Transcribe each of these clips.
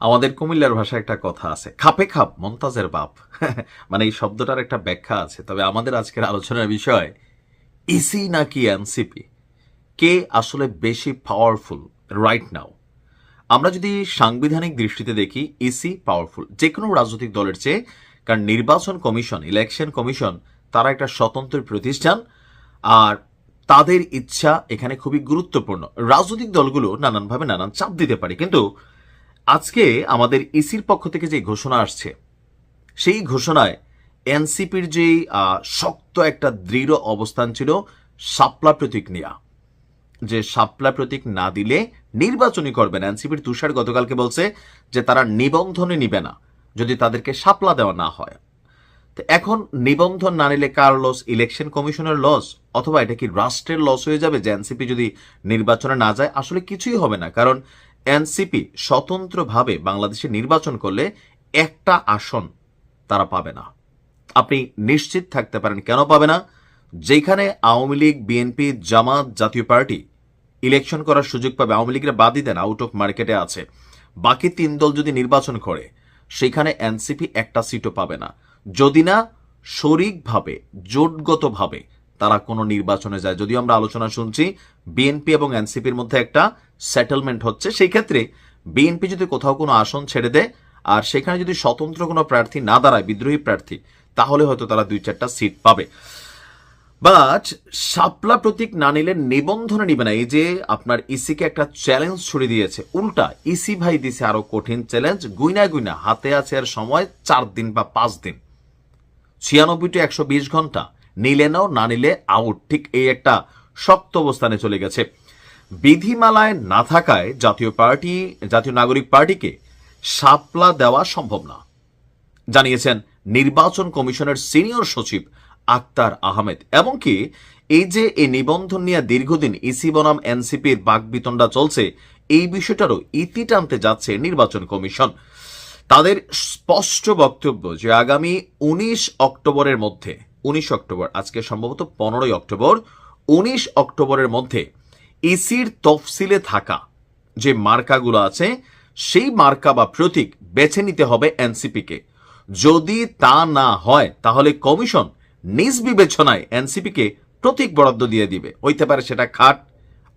আমাদের কুমিল্লার ভাষায় একটা কথা আছে, খাপে খাপ মন্তাজের বাপ। মানে এই শব্দটার একটা ব্যাখ্যা আছে। তবে আমাদের আজকের আলোচনার বিষয় ইসি নাকি এনসিপি? কে আসলে বেশি পাওয়ারফুল রাইট নাও আমরা যদি সাংবিধানিক দৃষ্টিতে দেখি ইসি পাওয়ারফুল যে কোনো রাজনৈতিক দলের চেয়ে, কারণ নির্বাচন কমিশন ইলেকশন কমিশন, তারা একটা স্বতন্ত্র প্রতিষ্ঠান, আর তাদের ইচ্ছা এখানে খুবই গুরুত্বপূর্ণ। রাজনৈতিক দলগুলো নানানভাবে নানান চাপ দিতে পারে, কিন্তু আজকে আমাদের ইসির পক্ষ থেকে যে ঘোষণা আসছে সেই ঘোষণায় এনসিপির যে আহ, শক্ত একটা দৃঢ় অবস্থান ছিল সাপলা প্রতীক নেয়া। যে সাপলা প্রতীক না দিলে নির্বাচনই করবে না। এনসিপির তুষার গতকালকে বলছে যে তারা নিবন্ধনে নিবে না যদি তাদেরকে সাপলা দেওয়া না হয়। তো এখন নিবন্ধন না নিলে কার লস ইলেকশন কমিশনের লস অথবা এটা কি রাষ্ট্রের লস হয়ে যাবে? যে এনসিপি যদি নির্বাচনে না যায় আসলে কিছুই হবে না। কারণ এনসিপি স্বতন্ত্রভাবে বাংলাদেশে নির্বাচন করলে একটা আসন তারা পাবে না। আপনি নিশ্চিত থাকতে পারেন কেন পাবে না? যেখানে আওয়ামী লীগ, বিএনপি, জামাত জাতীয় পার্টি ইলেকশন করার সুযোগ পাবে, আওয়ামী লীগের বাদই দেন আউট অফ মার্কেটে আছে। বাকি তিন দল যদি নির্বাচন করে, সেখানে এনসিপি একটা সিটও পাবে না। যদি না, শরিকভাবে, জোটগতভাবে তারা কোনো নির্বাচনে যায়। যদিও আমরা আলোচনা শুনছি বিএনপি এবং এনসিপির মধ্যে একটা সেটেলমেন্ট হচ্ছে। সেই ক্ষেত্রে বিএনপি যদি কোথাও কোনো আসন ছেড়ে দেয়, আর সেখানে যদি স্বতন্ত্র কোনো প্রার্থী না দাঁড়ায়, বিদ্রোহী প্রার্থী, তাহলে হয়তো তারা দুই চারটা সিট পাবে। বাট শাপলা প্রতীক না নিলে নিবন্ধনে নিবে না। এই যে আপনার ইসিকে একটা চ্যালেঞ্জ ছুড়ে দিয়েছে, উল্টা ইসি ভাই দিছে আরও কঠিন চ্যালেঞ্জ গুইনা গুইনা হাতে আছে আর সময় চার দিন বা পাঁচ দিন। ছিয়ানব্বই টু একশো বিশ ঘণ্টা। নিলে নাও, না নিলে আউট ঠিক এই একটা শক্ত অবস্থানে চলে গেছে। বিধিমালায় না থাকায় জাতীয় পার্টি, জাতীয় নাগরিক পার্টিকে শাপলা দেওয়া সম্ভব না। জানিয়েছেন নির্বাচন কমিশনের সিনিয়র সচিব আক্তার আহমেদ। এমনকি এই যে এই নিবন্ধন নিয়ে দীর্ঘদিন ইসি বনাম এনসিপির বাকবিতণ্ডা চলছে, এই বিষয়টারও ইতি টানতে যাচ্ছে নির্বাচন কমিশন। তাদের স্পষ্ট বক্তব্য যে আগামী উনিশ অক্টোবরের মধ্যে উনিশ অক্টোবর, আজকে সম্ভবত পনেরোই অক্টোবর, উনিশ অক্টোবরের মধ্যে ইসির তফসিলে থাকা যে মার্কাগুলো আছে, সেই মার্কা বা প্রতীক বেছে নিতে হবে এনসিপিকে। যদি তা না হয়, তাহলে কমিশন নিজ বিবেচনায় এনসিপিকে প্রতীক বরাদ্দ দিয়ে দিবে। হইতে পারে সেটা খাট,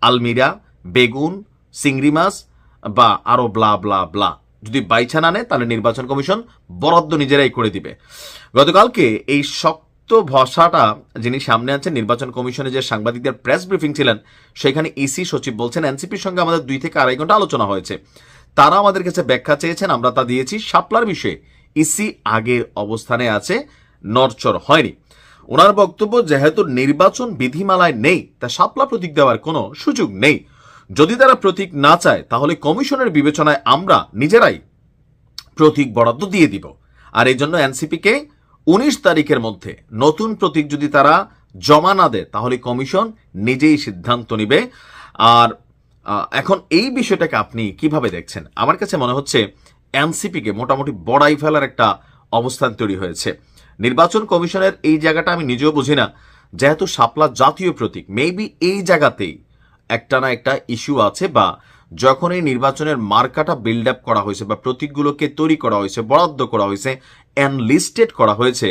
আলমিরা, বেগুন, চিংড়ি মাছ বা আরও ব্লা ব্লা ব্লা। যদি বাইছা না নেয়, তাহলে নির্বাচন কমিশন বরাদ্দ নিজেরাই করে দিবে। গতকালকে এই শক্ত ভসাটা যিনি সামনে আছেন নির্বাচন কমিশনে যে সাংবাদিকদের প্রেস ব্রিফিং ছিলেন, সেখানে ইসি সচিব বলছেন এনসিপির সঙ্গে আমাদের দুই থেকে আড়াই ঘণ্টা আলোচনা হয়েছে। তারা আমাদের কাছে ব্যাখ্যা চেয়েছেন, আমরা তা দিয়েছি। শাপলার বিষয়ে ইসি আগের অবস্থানে আছে নরচর হয়নি। ওনার বক্তব্য, যেহেতু নির্বাচন বিধিমালায় নেই, তা শাপলা প্রতীক দেওয়ার কোনো সুযোগ নেই। যদি তারা প্রতীক না চায়, তাহলে কমিশনের বিবেচনায় আমরা নিজেরাই প্রতীক বরাদ্দ দিয়ে দিব। আর এই জন্য এনসিপিকে উনিশ তারিখের মধ্যে নতুন প্রতীক যদি তারা জমা না দেয়, তাহলে কমিশন নিজেই সিদ্ধান্ত নিবে। আর এখন এই বিষয়টাকে আপনি কীভাবে দেখছেন? আমার কাছে মনে হচ্ছে এনসিপিকে মোটামুটি বড়াই ফেলার একটা অবস্থান তৈরি হয়েছে। নির্বাচন কমিশনের এই জায়গাটা আমি নিজেও বুঝি না। যেহেতু শাপলা জাতীয় প্রতীক মেবি এই জায়গাতেই একটা না একটা ইস্যু আছে বা যখন এই নির্বাচনের মার্কাটা বিল্ড আপ করা হয়েছে বা প্রতীকগুলোকে তৈরি করা হয়েছে, বরাদ্দ করা হয়েছে অ্যানলিস্টেড করা হয়েছে,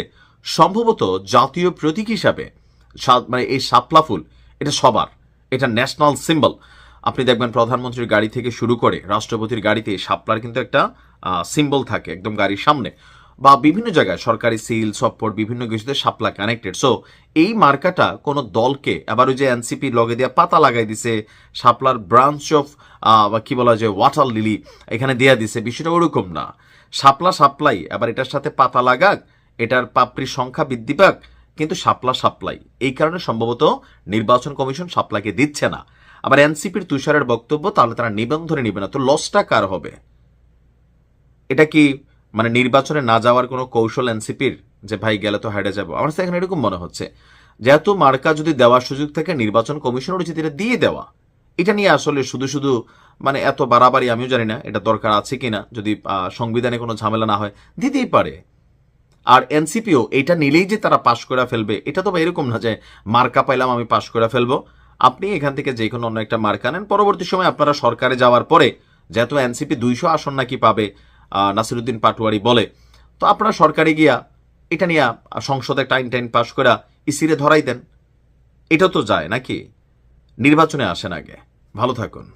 সম্ভবত জাতীয় প্রতীক হিসাবে মানে এই শাপলা ফুল, এটা সবার, এটা ন্যাশনাল সিম্বল আপনি দেখবেন প্রধানমন্ত্রীর গাড়ি থেকে শুরু করে রাষ্ট্রপতির গাড়িতে শাপলার কিন্তু একটা সিম্বল থাকে একদম গাড়ির সামনে। বা বিভিন্ন জায়গায় সরকারি সিল সফট বিভিন্ন কিছুতে শাপলা কানেক্টেড। সো এই মার্কাটা কোনো দলকে আবার ওই যে এনসিপি লগে দিয়ে পাতা লাগাই দিছে, সাপলার ব্রাঞ্চ অফ বা কি বলা যায়, ওয়াটার লিলি এখানে দেয়া দিছে, বিষয়টা ওরকম না। সাপলা সাপ্লাই আবার এটার সাথে পাতা লাগাক, এটার পাপড়ির সংখ্যা বৃদ্ধি পাক, কিন্তু সাপলা সাপ্লাই। এই কারণে সম্ভবত নির্বাচন কমিশন শাপলাকে দিচ্ছে না। আবার এনসিপির তুষারের বক্তব্য, তাহলে তারা নিবন্ধনে নিবে না, তো লসটা কার হবে? এটা কি মানে নির্বাচনে না যাওয়ার কোনো কৌশল এনসিপির যে ভাই গেলে তো হেরে যাব। আমার এখন এরকম মনে হচ্ছে। যেহেতু মার্কা যদি দেওয়ার সুযোগ থাকে, নির্বাচন কমিশনের উচিত এটা দিয়ে দেওয়া, এটা নিয়ে আসলে শুধু শুধু মানে এত বাড়াবাড়ি আমিও জানি না এটা দরকার আছে কিনা, যদি সংবিধানে কোনো ঝামেলা না হয়, দিতেই পারে। আর এনসিপিও এটা নিলেই যে তারা পাশ করে ফেলবে, এটা তো এরকম না যে মার্কা পাইলাম আমি পাশ করে ফেলব। আপনি এখান থেকে যে কোনো অন্য একটা মার্কা নেন। পরবর্তী সময় আপনারা সরকারে যাওয়ার পরে, যেহেতু এনসিপি দুইশো আসন নাকি পাবে নাসিরুদ্দিন পাটুয়ারি বলে। তো আপনারা সরকারে গিয়া এটা নিয়ে সংসদে টাইম টাইন পাশ করে ইসিরে ধরাই দেন। এটা তো যায় নাকি? নির্বাচনে আসেন আগে। ভালো থাকুন।